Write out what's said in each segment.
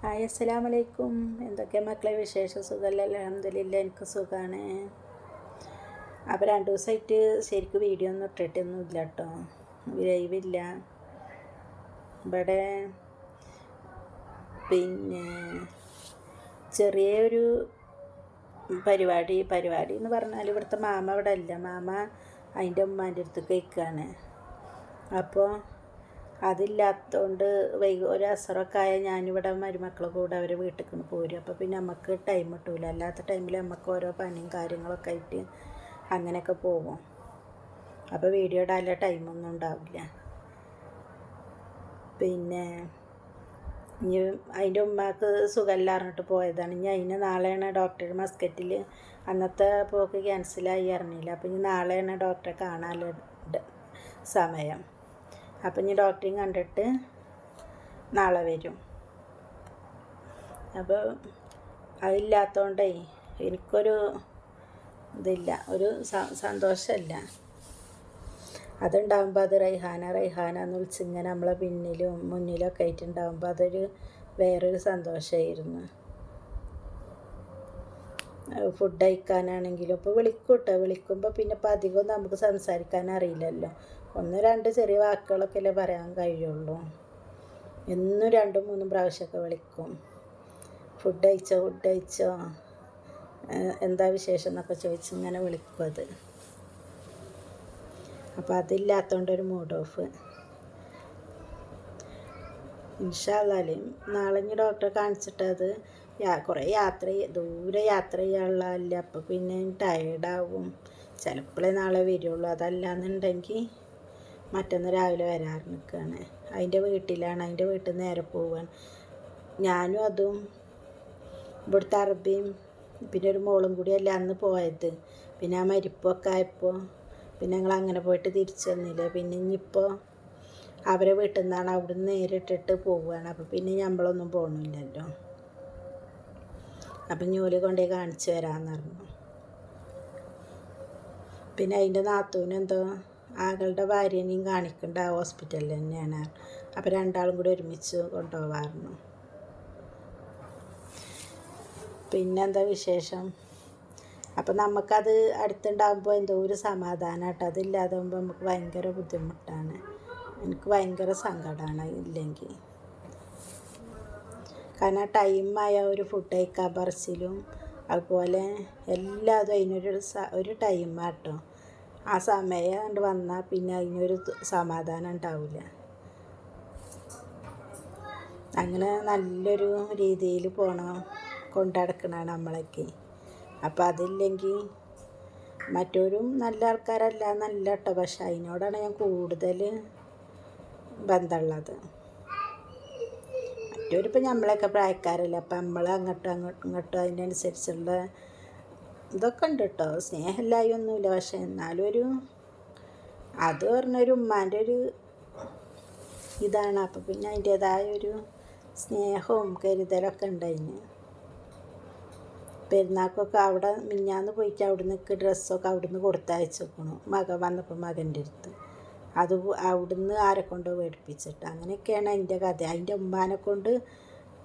Hi അസ്സലാം വലൈക്കും എന്തൊക്കെ മക്കളെ വിശേഷ? സുഖമല്ല അലഹമില്ല എനിക്ക് സുഖമാണ് അപ്പോൾ രണ്ട് ദിവസമായിട്ട് ശരിക്കും വീഡിയോ ഒന്നും ഇട്ടിട്ടൊന്നും ഇല്ല കേട്ടോ ലൈവില്ല. ഇവിടെ പിന്നെ ചെറിയൊരു പരിപാടി പരിപാടി എന്ന് പറഞ്ഞാൽ ഇവിടുത്തെ മാമ ഇവിടെ അല്ല. മാമ അതിന്റെ ഉമ്മാന്റെ അടുത്ത് കഴിക്കുകയാണ് അപ്പോൾ അതില്ലാത്തതുകൊണ്ട് വൈകി ഒരു അസറൊക്കെ ആയാൽ ഞാനിവിടെ മരുമക്കളെ കൂടെ അവരെ വീട്ടിൽ പോരും. അപ്പോൾ പിന്നെ നമുക്ക് ടൈം കിട്ടൂല. അല്ലാത്ത ടൈമിൽ നമുക്ക് ഓരോ പണിയും കാര്യങ്ങളൊക്കെ ആയിട്ട് അങ്ങനെയൊക്കെ പോകും അപ്പോൾ വീഡിയോ ഇടാനുള്ള ടൈമൊന്നും ഉണ്ടാവില്ല. പിന്നെ ഇനി അതിന്റെ ഉമ്മക്ക് സുഖമില്ല അറിഞ്ഞിട്ട് പോയതാണ്. ഇനി അതിന് നാളെയാണ് ഡോക്ടർ മസ്കറ്റിൽ അന്നത്തെ പോക്ക് ക്യാൻസലായി അറിഞ്ഞില്ല. അപ്പോൾ ഇനി നാളെയാണ് ഡോക്ടറെ കാണാനുള്ള സമയം. അപ്പം ഇനി ഡോക്ടറെയും കണ്ടിട്ട് നാളെ വരും. അപ്പോൾ അതില്ലാത്തതുകൊണ്ടേ എനിക്കൊരു ഇതില്ല ഒരു സന്തോഷമല്ല. അതുണ്ടാകുമ്പോൾ അത് റൈഹാന റൈഹാന എന്ന് വിളിച്ച് ഇങ്ങനെ നമ്മളെ പിന്നിലും മുന്നിലൊക്കെ ആയിട്ടുണ്ടാകുമ്പോൾ അതൊരു വേറൊരു സന്തോഷമായിരുന്നു. ഫുഡ് കഴിക്കാനാണെങ്കിലും ഇപ്പോൾ വിളിക്കൂട്ടോ കേട്ടോ. വിളിക്കുമ്പോൾ പിന്നെ ഇപ്പോൾ അധികം നമുക്ക് സംസാരിക്കാൻ അറിയില്ലല്ലോ. ഒന്ന് രണ്ട് ചെറിയ വാക്കുകളൊക്കെ അല്ലേ പറയാൻ കഴിയുള്ളൂ. എന്നും രണ്ടും മൂന്നും പ്രാവശ്യമൊക്കെ വിളിക്കും. ഫുഡ് കഴിച്ചോ ഫുഡ് കഴിച്ചോ? എന്താ വിശേഷം എന്നൊക്കെ ചോദിച്ച് ഇങ്ങനെ വിളിക്കും അത്. അപ്പോൾ അതില്ലാത്തതുകൊണ്ടൊരു മൂഡ് ഓഫ് ഇൻഷാല്ലാലും നാളെ ഇനി ഡോക്ടറെ കാണിച്ചിട്ട് അത് കുറേ യാത്ര ദൂരെ യാത്ര ചെയ്യാനുള്ളതല്ല അപ്പോൾ പിന്നെ ടയേർഡാവും ചിലപ്പോഴേ നാളെ വരുള്ളൂ. അതല്ലാന്നുണ്ടെങ്കിൽ മറ്റന്ന് രാവിലെ വരാറ് നിൽക്കുകയാണ് അതിന്റെ വീട്ടിലാണ്. അതിന്റെ വീട്ടിൽ നിന്ന് നേരെ പോവാൻ ഞാനും അതും ഇവിടുത്തെ അറബിയും പിന്നെ ഒരു മോളും കൂടിയല്ല അന്ന് പോയത്. പിന്നെ ആ മരിപ്പൊക്കെ ആയപ്പോൾ പിന്നെ ഞങ്ങൾ അങ്ങനെ പോയിട്ട് തിരിച്ചു വന്നില്ല. പിന്നെ ഇനിയിപ്പോൾ അവരെ വീട്ടിൽ നിന്നാണ് അവിടുന്ന് നേരിട്ടിട്ട് പോവുകയാണ് അപ്പോൾ പിന്നെ നമ്മളൊന്നും പോകണമില്ലല്ലോ അപ്പം ജോലി കൊണ്ടുപോയി കാണിച്ചു തരാമെന്ന് പറഞ്ഞു. പിന്നെ അതിന്റെ നാത്തൂനെന്തോ ആകളുടെ ഭാര്യനെയും കാണിക്കേണ്ട ഹോസ്പിറ്റലിൽ തന്നെയാണ്. അപ്പോൾ രണ്ടാളും കൂടി ഒരുമിച്ച് കൊണ്ടുപോകാറുണ്ട് പിന്നെന്താ വിശേഷം? അപ്പം നമുക്കത് അടുത്തുണ്ടാകുമ്പോൾ എന്തോ ഒരു സമാധാനം കേട്ടോ അതില്ലാതാകുമ്പോൾ നമുക്ക് ഭയങ്കര ബുദ്ധിമുട്ടാണ്. എനിക്ക് ഭയങ്കര സങ്കടമാണ് ഇല്ലെങ്കിൽ. കാരണം ടൈമായ ഒരു ഫുഡ് കഴിക്കാൻ പറച്ചിലും അതുപോലെ എല്ലാതും അതിനൊരു ഒരു ടൈമാട്ടോ ആ സമയം കൊണ്ട് വന്നാൽ പിന്നെ അതിനൊരു സമാധാനം ഉണ്ടാവില്ല അങ്ങനെ നല്ലൊരു രീതിയിൽ പോകണം കൊണ്ടടക്കണാണ് നമ്മളൊക്കെ. അപ്പം അതില്ലെങ്കിൽ മറ്റൊരും നല്ല ആൾക്കാരല്ല നല്ല കേട്ടോ പക്ഷെ അതിനോടാണ് ഞാൻ കൂടുതൽ ബന്ധമുള്ളത്. മറ്റോരിപ്പോൾ നമ്മളെയൊക്കെ പ്രായക്കാരല്ലേ അപ്പം നമ്മൾ അങ്ങോട്ടും അങ്ങോട്ടും ഇങ്ങോട്ടും അതിനനുസരിച്ചുള്ള ഇതൊക്കെ ഉണ്ട് കേട്ടോ സ്നേഹമില്ലായി ഒന്നുമില്ല പക്ഷെ എന്നാലും ഒരു അത് പറഞ്ഞൊരു ഉമ്മാന്റെ ഒരു ഇതാണ്. അപ്പം പിന്നെ അതിന്റേതായ ഒരു സ്നേഹവും കരുതലൊക്കെ ഉണ്ടതിന് പെരുന്നാക്കൊക്കെ അവിടെ മിഞ്ഞാന്ന് പോയിട്ട് അവിടെ അവിടുന്ന് ഡ്രസ്സൊക്കെ അവിടുന്ന് കൊടുത്തയച്ചേക്കണു മകൻ വന്നപ്പോൾ മകന്റെ അടുത്ത്. അത് അവിടുന്ന് ആരെ കൊണ്ടോ മേടിപ്പിച്ചിട്ട്. അങ്ങനെയൊക്കെയാണ് അതിന്റെ കഥ. അതിന്റെ ഉമ്മാനെ കൊണ്ട്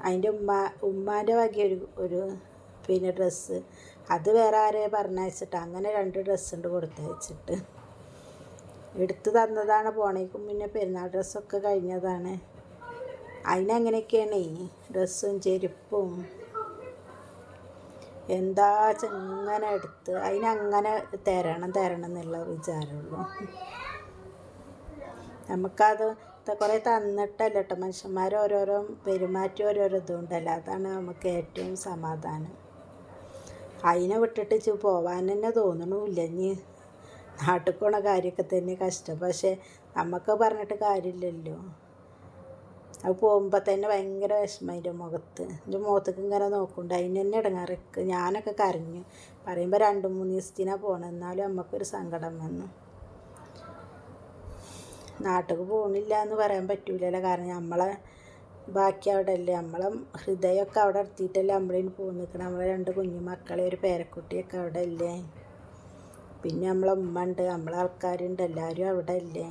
അതിന്റെ ഉമ്മ ഉമ്മാന്റെ വകയൊരു ഒരു പിന്നെ ഡ്രസ്സ് അത് വേറെ ആരെ പറഞ്ഞയച്ചിട്ട് അങ്ങനെ രണ്ട് ഡ്രസ്സ് ഉണ്ട് കൊടുത്തയച്ചിട്ട് എടുത്തു തന്നതാണ് പോണേക്കും പിന്നെ പെരുന്നാൾ ഡ്രസ്സൊക്കെ കഴിഞ്ഞതാണ്. അതിനങ്ങനെയൊക്കെയാണ് ഡ്രസ്സും ചെരുപ്പും. എന്താ ചെങ്ങനെ എടുത്ത്? അതിനങ്ങനെ തരണം തരണം എന്നുള്ള വിചാരമുള്ളൂ. നമുക്കത് കുറേ തന്നിട്ടല്ല കേട്ടോ മനുഷ്യന്മാർ ഓരോരോ പെരുമാറ്റം ഓരോരോ ഇതുണ്ടല്ലോ അതാണ് നമുക്ക് ഏറ്റവും സമാധാനം. അതിനെ വിട്ടിട്ട് ഇച്ച് പോവാൻ തന്നെ തോന്നണമില്ല ഇനി നാട്ടിൽ പോണ കാര്യമൊക്കെ തന്നെ കഷ്ടം. പക്ഷേ നമുക്ക് പറഞ്ഞിട്ട് കാര്യമില്ലല്ലോ. അത് പോകുമ്പോൾ തന്നെ ഭയങ്കര വിഷമം അതിന്റെ മുഖത്ത്. എന്റെ മുഖത്തേക്ക് ഇങ്ങനെ നോക്കുന്നുണ്ട്. അതിന് തന്നെ ഇടങ്ങാറിക്ക് ഞാനൊക്കെ കരഞ്ഞു. പറയുമ്പോൾ രണ്ട് മൂന്ന് ദിവസത്തിനാണ് പോകണം എന്നാലും നമുക്കൊരു സങ്കടം വന്നു. നാട്ടിൽ പോകണില്ല എന്ന് പറയാൻ പറ്റൂലല്ലോ. കാരണം നമ്മളെ ബാക്കി അവിടെ അല്ലേ നമ്മളെ ഹൃദയമൊക്കെ അവിടെ എത്തിയിട്ടല്ലേ നമ്മളിന് പോകുന്ന നിൽക്കണം നമ്മളെ രണ്ട് കുഞ്ഞു മക്കളെ ഒരു പേരക്കുട്ടിയൊക്കെ അവിടെ അല്ലേ പിന്നെ നമ്മളെ ഉമ്മ ഉണ്ട് നമ്മളെ ആൾക്കാരുണ്ട് എല്ലാവരും അവിടെ അല്ലേ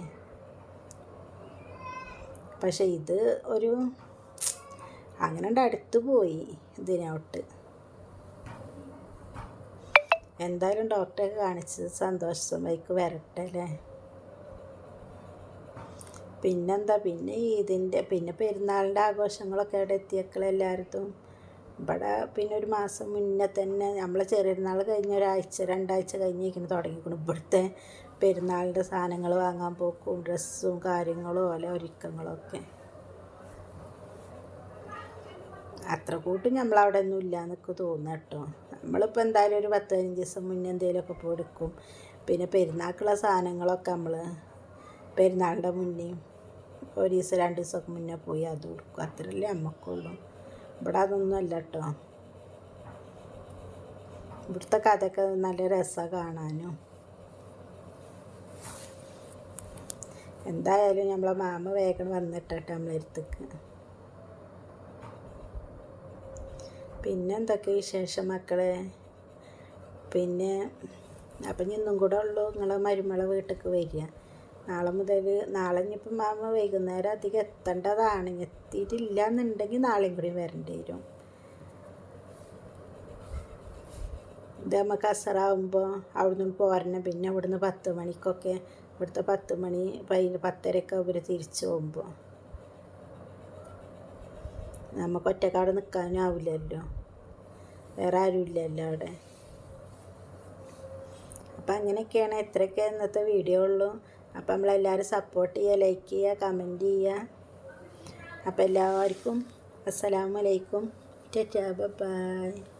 പക്ഷെ ഇത് ഒരു അങ്ങനെ അടുത്ത് പോയി ഇതിനോട്ട്. എന്തായാലും ഡോക്ടറെ കാണിച്ച് സന്തോഷമായിക്ക് വരട്ടെ അല്ലേ? പിന്നെന്താ പിന്നെ ഇതിന്റെ പിന്നെ പെരുന്നാളിന്റെ ആഘോഷങ്ങളൊക്കെ അവിടെ എത്തിയേക്കൾ എല്ലായിടത്തും. ഇവിടെ പിന്നെ ഒരു മാസം മുന്നേ തന്നെ നമ്മളെ ചെറിയനാൾ കഴിഞ്ഞ ഒരാഴ്ച രണ്ടാഴ്ച കഴിഞ്ഞിരിക്കുന്നു തുടങ്ങിക്കണം ഇവിടുത്തെ പെരുന്നാളിന്റെ സാധനങ്ങൾ വാങ്ങാൻ പോക്കും ഡ്രസ്സും കാര്യങ്ങളും ഓല ഒരുക്കങ്ങളും ഒക്കെ. അത്ര കൂട്ടും നമ്മളവിടെ ഒന്നും ഇല്ല എന്നൊക്കെ തോന്നുന്നു കേട്ടോ. നമ്മളിപ്പോൾ എന്തായാലും ഒരു പത്ത് പതിനഞ്ച് ദിവസം മുന്നേ എന്തെങ്കിലുമൊക്കെ പോയി എടുക്കും. പിന്നെ പെരുന്നാൾക്കുള്ള സാധനങ്ങളൊക്കെ നമ്മൾ പെരുന്നാളിന്റെ മുന്നേ ഒരു ദിവസം രണ്ട് ദിവസമൊക്കെ മുന്നേ പോയി. അത് കൊടുക്കും അത്രയല്ലേ അമ്മക്കുള്ളൂ. ഇവിടെ അതൊന്നും അല്ല കേട്ടോ ഇവിടുത്തെ കഥയൊക്കെ നല്ല രസമാണ് കാണാനും. എന്തായാലും നമ്മളെ മാമ വേഗം വന്നിട്ടെ നമ്മളെടുത്തേക്ക് പിന്നെന്തൊക്കെ വിശേഷം മക്കളെ? പിന്നെ അപ്പം ഇന്നും കൂടെ ഉള്ളൂ. നിങ്ങളെ മരുമള വീട്ടിലേക്ക് വരിക. നാളെ മുതൽ നാളെ ഇനിയിപ്പം മാമ വൈകുന്നേരം അധികം എത്തേണ്ടതാണ്. എത്തിയിട്ടില്ല എന്നുണ്ടെങ്കിൽ നാളെയും കൂടി വരേണ്ടി വരും. ഇത് നമുക്ക് അസറാകുമ്പോൾ അവിടുന്ന് പോരണം. പിന്നെ ഇവിടുന്ന് പത്ത് മണിക്കൊക്കെ ഇവിടുത്തെ പത്ത് മണി പതിന് പത്തരയൊക്കെ അവർ തിരിച്ചു പോകുമ്പോൾ നമുക്ക് ഒറ്റക്കാട് നിൽക്കാനും ആവില്ലല്ലോ. വേറെ ആരുമില്ലല്ലോ അവിടെ. അപ്പം അങ്ങനെയൊക്കെയാണ് ഇത്രയൊക്കെ ഇന്നത്തെ വീഡിയോ ഉള്ളൂ. അപ്പം നമ്മളെല്ലാവരും സപ്പോർട്ട് ചെയ്യുക ലൈക്ക് ചെയ്യുക കമന്റ് ചെയ്യുക. അപ്പോൾ എല്ലാവർക്കും അസ്സലാമലൈക്കും ടാറ്റാ ബൈ.